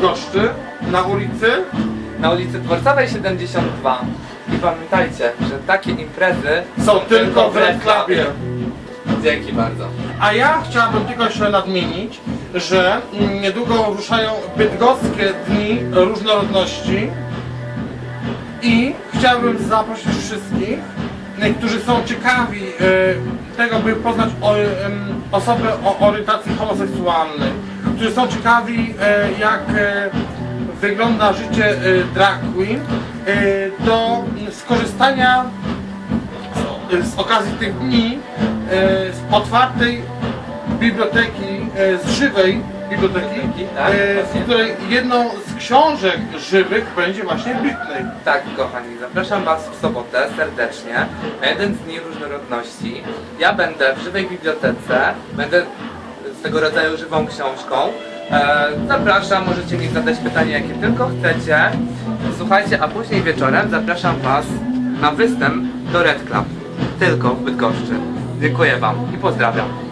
Bydgoszczy, na ulicy. Na ulicy Dworcowej 72. I pamiętajcie, że takie imprezy Są tylko w Red Clubie. Dzięki bardzo. A ja chciałabym tylko jeszcze nadmienić, że mm, niedługo ruszają bydgoskie dni różnorodności i chciałbym zaprosić wszystkich, y, którzy są ciekawi y, tego, by poznać o, em, osoby o orientacji homoseksualnej, którzy są ciekawi y, jak y, wygląda życie y, drag queen, do skorzystania z okazji tych dni e, z otwartej biblioteki, e, z żywej biblioteki, Tak, e, właśnie. w której jedną z książek żywych będzie właśnie Britney. Tak, kochani, zapraszam Was w sobotę serdecznie na jeden z dni różnorodności. Ja będę w żywej bibliotece, będę tego rodzaju żywą książką. E, zapraszam, możecie mi zadać pytanie, jakie tylko chcecie. Słuchajcie, a później wieczorem zapraszam Was na występ do Red Club. Tylko w Bydgoszczy. Dziękuję Wam i pozdrawiam.